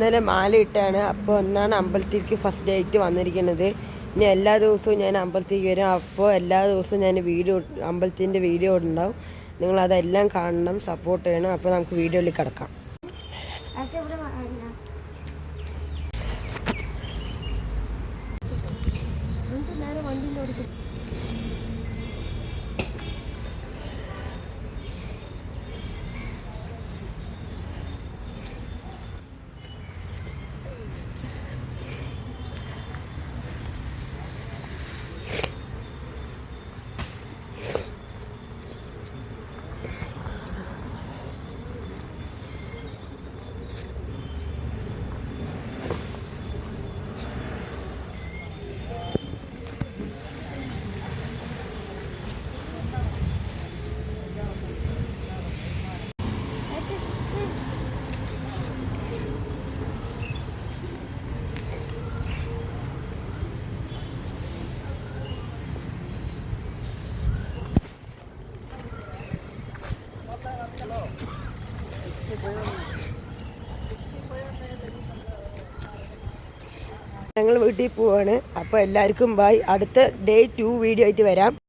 ഇന്നലെ മാല ഇട്ടാണ്. അപ്പോൾ ഒന്നാണ് അമ്പലത്തിലേക്ക് ഫസ്റ്റ് ഡേറ്റ് വന്നിരിക്കുന്നത്. ഇനി എല്ലാ ദിവസവും ഞാൻ അമ്പലത്തിലേക്ക് വരും. അപ്പോൾ എല്ലാ ദിവസവും ഞാൻ വീഡിയോ അമ്പലത്തിന്റെ വീഡിയോ ഉണ്ടാവും നിങ്ങൾ അതെല്ലാം കാണണം സപ്പോർട്ട് ചെയ്യണം. അപ്പോൾ നമുക്ക് വീഡിയോയിൽ കിടക്കാം. ഓടിക്കും ഞങ്ങൾ വീട്ടിൽ പോവാണ്. അപ്പോൾ എല്ലാവർക്കും ബൈ അടുത്ത ഡേ ടു വീഡിയോ ആയിട്ട് വരാം.